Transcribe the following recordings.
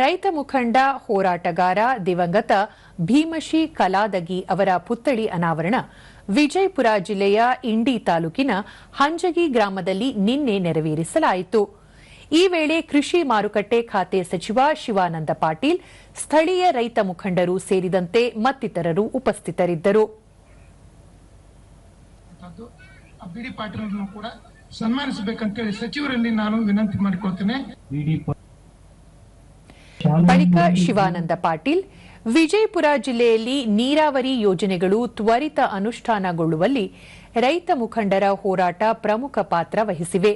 ರೈತ ಮುಖಂಡ ಹೋರಾಟಗಾರ ದಿವಂಗತ ಭೀಮಶಿ ಕಲಾದಗಿ ಅವರ ಪುತ್ಥಳಿ ಅನಾವರಣ. ವಿಜಯಪುರ ಜಿಲ್ಲೆಯ ಇಂಡಿ ತಾಲೂಕಿನ ಹಂಜಗಿ ಗ್ರಾಮದಲ್ಲಿ ನಿನ್ನೆ ನೆರವೇರಿಸಲಾಯಿತು. ಈ ವೇಳೆ ಕೃಷಿ ಮಾರುಕಟ್ಟೆ ಖಾತೆ ಸಚಿವ ಶಿವಾನಂದ ಪಾಟೀಲ್ ಸ್ಥಳೀಯ ರೈತ ಮುಖಂಡರು ಸೇರಿದಂತೆ ಮತ್ತಿತರರು ಉಪಸ್ಥಿತರಿದ್ದರು. ಸನ್ಮಾನಿಸಬೇಕಂತೇಳಿ ಸಚಿವರಲ್ಲಿ ನಾನು ವಿನಂತಿ ಮಾಡಿಕೊಳ್ತೇನೆ. ಬಳಿಕ ಶಿವಾನಂದ ಪಾಟೀಲ್ ವಿಜಯಪುರ ಜಿಲ್ಲೆಯಲ್ಲಿ ನೀರಾವರಿ ಯೋಜನೆಗಳು ತ್ವರಿತ ಅನುಷ್ಠಾನಗೊಳ್ಳುವಲ್ಲಿ ರೈತ ಮುಖಂಡರ ಹೋರಾಟ ಪ್ರಮುಖ ಪಾತ್ರ ವಹಿಸಿವೆ.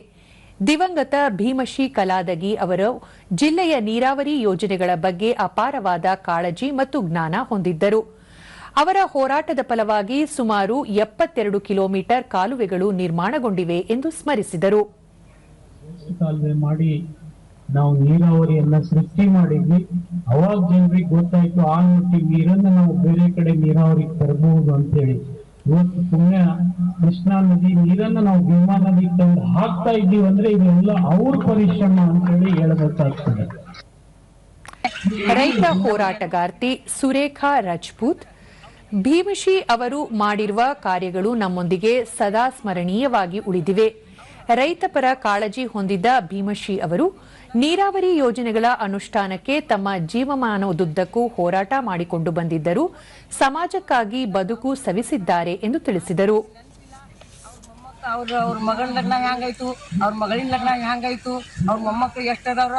ದಿವಂಗತ ಭೀಮಶಿ ಕಲಾದಗಿ ಅವರು ಜಿಲ್ಲೆಯ ನೀರಾವರಿ ಯೋಜನೆಗಳ ಬಗ್ಗೆ ಅಪಾರವಾದ ಕಾಳಜಿ ಮತ್ತು ಜ್ಞಾನ ಹೊಂದಿದ್ದರು. ಅವರ ಹೋರಾಟದ ಫಲವಾಗಿ ಸುಮಾರು ಎಪ್ಪತ್ತೆರಡು ಕಿಲೋಮೀಟರ್ ಕಾಲುವೆಗಳು ನಿರ್ಮಾಣಗೊಂಡಿವೆ ಎಂದು ಸ್ಮರಿಸಿದರು. ನಾವು ನೀರಾವರಿಯನ್ನ ಸೃಷ್ಟಿ ಮಾಡಿದ್ವಿ. ಅವಾಗ ಜನರಿಗೆ ಗೊತ್ತಾಯ್ತು, ಆ ಮಟ್ಟಿ ನೀರನ್ನ ನಾವು ಬೇರೆ ಕಡೆ ನೀರಾವರಿಗೆ ತರಬಹುದು ಅಂತ ಹೇಳಿ. ಇವತ್ತು ಪುಣ್ಯ ಕೃಷ್ಣಾ ನದಿ ನೀರನ್ನ ನಾವು ಭೀಮಾ ನದಿಗೆ ತಂದು ಹಾಕ್ತಾ ಇದ್ದೀವಿ ಅಂದ್ರೆ ಇದೆಲ್ಲ ಅವ್ರ ಪರಿಶ್ರಮ ಅಂತ ಹೇಳಿ ಹೇಳ್ಬೇಕಾಗ್ತದೆ. ರೈತ ಹೋರಾಟಗಾರ್ತಿ ಸುರೇಖಾ ರಜಪೂತ್, ಭೀಮಶಿ ಅವರು ಮಾಡಿರುವ ಕಾರ್ಯಗಳು ನಮ್ಮೊಂದಿಗೆ ಸದಾ ಸ್ಮರಣೀಯವಾಗಿ ಉಳಿದಿವೆ. ರೈತಪರ ಕಾಳಜಿ ಹೊಂದಿದ್ದ ಭೀಮಶಿ ಅವರು ನೀರಾವರಿ ಯೋಜನೆಗಳ ಅನುಷ್ಠಾನಕ್ಕೆ ತಮ್ಮ ಜೀವಮಾನದುದ್ದಕ್ಕೂ ಹೋರಾಟ ಮಾಡಿಕೊಂಡು ಬಂದಿದ್ದರು ಸಮಾಜಕ್ಕಾಗಿ ಬದುಕು ಸವಿಸಿದ್ದಾರೆ ಎಂದು ತಿಳಿಸಿದರು. ಅವ್ರ ಅವ್ರ ಮಗನ ಲಗ್ನ ಹೆಂಗಾಯ್ತು? ಅವ್ರ ಮಗಳಿನ ಲಗ್ನ ಹೆಂಗಾಯ್ತು? ಅವ್ರ ಮೊಮ್ಮಕ್ಕಳು ಎಷ್ಟದವ್ರ